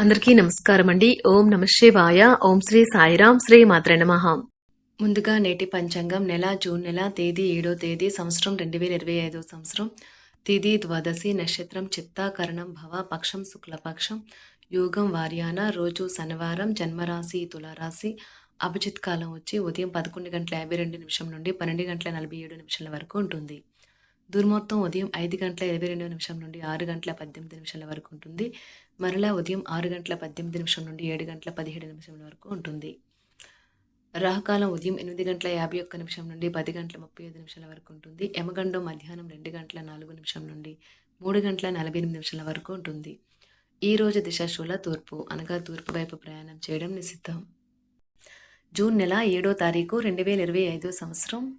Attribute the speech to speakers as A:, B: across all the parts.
A: అందరికీ నమస్కారం అండి ఓం నమ శివాయ. ఓం శ్రీ సాయిరాం శ్రీ మాత్ర నమః. ముందుగా నేటి పంచాంగం నెల జూన్ నెల తేదీ ఏడో తేదీ సంవత్సరం రెండు వేల ఇరవై ఐదో సంవత్సరం. తేదీ ద్వాదశి నక్షత్రం చిత్తాకరణం భవ పక్షం శుక్లపక్షం యోగం వార్యాన రోజు శనివారం జన్మరాశి తులారాశి అభిజిత్ కాలం వచ్చి ఉదయం పదకొండు గంటల యాభై రెండు నిమిషం నుండి పన్నెండు గంటల నలభై ఏడు నిమిషాల వరకు ఉంటుంది. దుర్ముహూర్తం ఉదయం ఐదు గంటల ఇరవై రెండు నిమిషం నుండి ఆరు గంటల పద్దెనిమిది నిమిషాల వరకు ఉంటుంది. మరలా ఉదయం ఆరు గంటల పద్దెనిమిది నిమిషం నుండి ఏడు గంటల పదిహేడు నిమిషాల వరకు ఉంటుంది. రాహుకాలం ఉదయం ఎనిమిది గంటల యాభై ఒక్క నిమిషం నుండి పది గంటల ముప్పై ఐదు నిమిషాల వరకు ఉంటుంది. యమగండం మధ్యాహ్నం రెండు గంటల నాలుగు నిమిషం నుండి మూడు గంటల నలభై ఎనిమిది నిమిషాల వరకు ఉంటుంది. ఈ రోజు దిశాశూల తూర్పు అనగా తూర్పు వైపు ప్రయాణం చేయడం నిషిద్ధం. జూన్ నెల ఏడో తారీఖు రెండు వేల ఇరవై ఐదో సంవత్సరం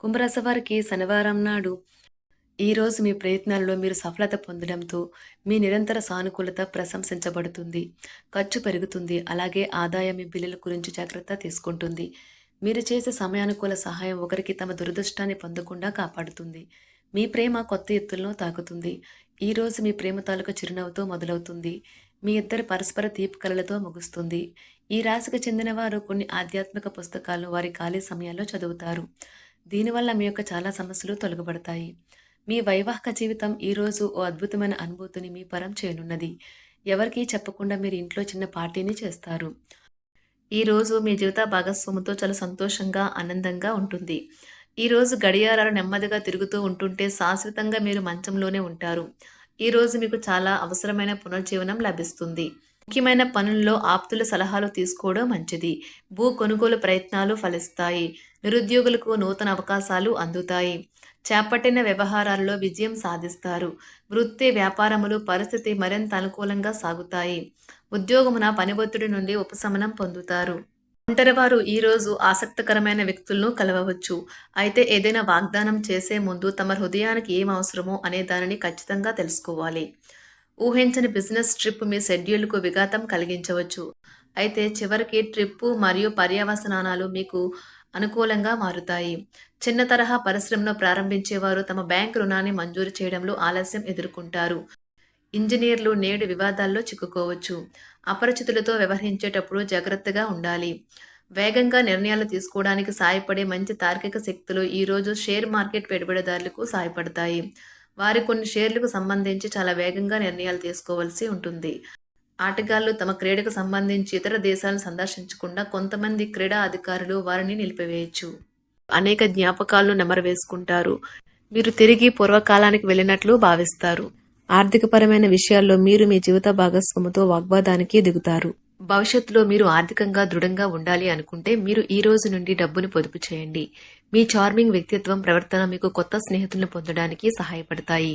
A: కుంభరాశి వారికి శనివారం నాడు ఈ రోజు మీ ప్రయత్నాల్లో మీరు సఫలత పొందడంతో మీ నిరంతర సానుకూలత ప్రశంసించబడుతుంది. ఖర్చు పెరుగుతుంది. అలాగే ఆదాయం మీ బిల్లుల గురించి జాగ్రత్త తీసుకుంటుంది. మీరు చేసే సమయానుకూల సహాయం ఒకరికి తమ దురదృష్టాన్ని పొందకుండా కాపాడుతుంది. మీ ప్రేమ కొత్త ఎత్తులను తాకుతుంది. ఈ రోజు మీ ప్రేమ తాలూకు చిరునవ్వుతో మొదలవుతుంది. మీ ఇద్దరు పరస్పర తీపి కలలతో ముగుస్తుంది. ఈ రాశికి చెందిన వారు కొన్ని ఆధ్యాత్మిక పుస్తకాలను వారి ఖాళీ సమయాల్లో చదువుతారు. దీనివల్ల మీ యొక్క చాలా సమస్యలు తొలగబడతాయి. మీ వైవాహిక జీవితం ఈరోజు ఓ అద్భుతమైన అనుభూతిని మీ పరం చేయనున్నది. ఎవరికీ చెప్పకుండా మీరు ఇంట్లో చిన్న పార్టీని చేస్తారు. ఈ రోజు మీ జీవిత భాగస్వామితో చాలా సంతోషంగా ఆనందంగా ఉంటుంది. ఈరోజు గడియారాలు నెమ్మదిగా తిరుగుతూ ఉంటుంటే శాశ్వతంగా మీరు మంచంలోనే ఉంటారు. ఈ రోజు మీకు చాలా అవసరమైన పునర్జీవనం లభిస్తుంది. ముఖ్యమైన పనుల్లో ఆప్తుల సలహాలు తీసుకోవడం మంచిది. భూ కొనుగోలు ప్రయత్నాలు ఫలిస్తాయి. నిరుద్యోగులకు నూతన అవకాశాలు అందుతాయి. చేపట్టిన వ్యవహారాల్లో విజయం సాధిస్తారు. వృత్తి వ్యాపారములు పరిస్థితి మరింత అనుకూలంగా సాగుతాయి. ఉద్యోగమున పని ఒత్తిడి నుండి ఉపశమనం పొందుతారు. ఒంటరివారు ఈరోజు ఆసక్తికరమైన వ్యక్తులను కలవవచ్చు. అయితే ఏదైనా వాగ్దానం చేసే ముందు తమ హృదయానికి ఏం అవసరమో అనే దానిని ఖచ్చితంగా తెలుసుకోవాలి. ఊహించని బిజినెస్ ట్రిప్ మీ షెడ్యూల్కు విఘాతం కలిగించవచ్చు. అయితే చివరికి ట్రిప్పు మరియు పర్యవసనాలు మీకు అనుకూలంగా మారుతాయి. చిన్న తరహా పరిశ్రమను ప్రారంభించేవారు తమ బ్యాంక్ రుణాన్ని మంజూరు చేయడంలో ఆలస్యం ఎదుర్కొంటారు. ఇంజనీర్లు నేడు వివాదాల్లో చిక్కుకోవచ్చు. అపరిచితులతో వ్యవహరించేటప్పుడు జాగ్రత్తగా ఉండాలి. వేగంగా నిర్ణయాలు తీసుకోవడానికి సాయపడే మంచి తార్కిక శక్తులు ఈరోజు షేర్ మార్కెట్ పెట్టుబడిదారులకు సాయపడతాయి వారి కొన్ని షేర్లకు సంబంధించి చాలా వేగంగా నిర్ణయాలు తీసుకోవాల్సి ఉంటుంది. ఆటగాళ్ళు తమ క్రీడకు సంబంధించి ఇతర దేశాలను సందర్శించకుండా కొంతమంది క్రీడా అధికారులు వారిని నిలిపివేయచ్చు. అనేక జ్ఞాపకాలను నెమరు వేసుకుంటారు మీరు తిరిగి పూర్వకాలానికి వెళ్ళినట్లు భావిస్తారు. ఆర్థికపరమైన విషయాల్లో మీరు మీ జీవిత భాగస్వామితో వాగ్వాదానికి దిగుతారు భవిష్యత్తులో మీరు ఆర్థికంగా దృఢంగా ఉండాలి అనుకుంటే మీరు ఈ రోజు నుండి డబ్బును పొదుపు చేయండి. మీ చార్మింగ్ వ్యక్తిత్వం ప్రవర్తన మీకు కొత్త స్నేహితులను పొందడానికి సహాయపడతాయి.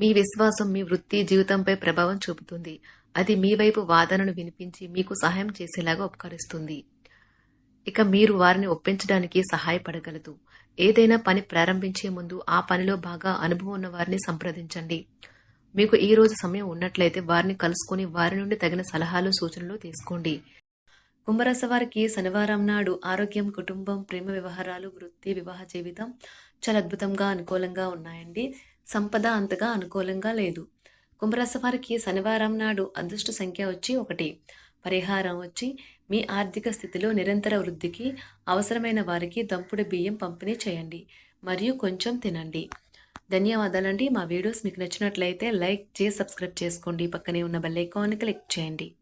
A: మీ విశ్వాసం మీ వృత్తి జీవితంపై ప్రభావం చూపుతుంది. అది మీ వైపు వాదనను వినిపించి మీకు సహాయం చేసేలాగా ఉపకరిస్తుంది. ఇక మీరు వారిని ఒప్పించడానికి సహాయపడగలదు. ఏదైనా పని ప్రారంభించే ముందు ఆ పనిలో బాగా అనుభవం ఉన్న వారిని సంప్రదించండి. మీకు ఈ రోజు సమయం ఉన్నట్లయితే వారిని కలుసుకుని వారి నుండి తగిన సలహాలు సూచనలు తీసుకోండి. కుంభరాశి వారికి శనివారం నాడు ఆరోగ్యం కుటుంబం ప్రేమ వ్యవహారాలు వృత్తి వివాహ జీవితం చాలా అద్భుతంగా అనుకూలంగా ఉన్నాయండి. సంపద అంతగా అనుకూలంగా లేదు. కుంభరాశి వారికి శనివారం నాడు అదృష్ట సంఖ్య వచ్చి ఒకటి. పరిహారం వచ్చి మీ ఆర్థిక స్థితిలో నిరంతర వృద్ధికి అవసరమైన వారికి దంపుడు బియ్యం పంపిణీ చేయండి. మరియు కొంచెం తినండి. ధన్యవాదాలండి. మా వీడియోస్ మీకు నచ్చినట్లయితే లైక్ చేసి సబ్స్క్రైబ్ చేసుకోండి. పక్కనే ఉన్న బెల్ ఐకాన్ని క్లిక్ చేయండి.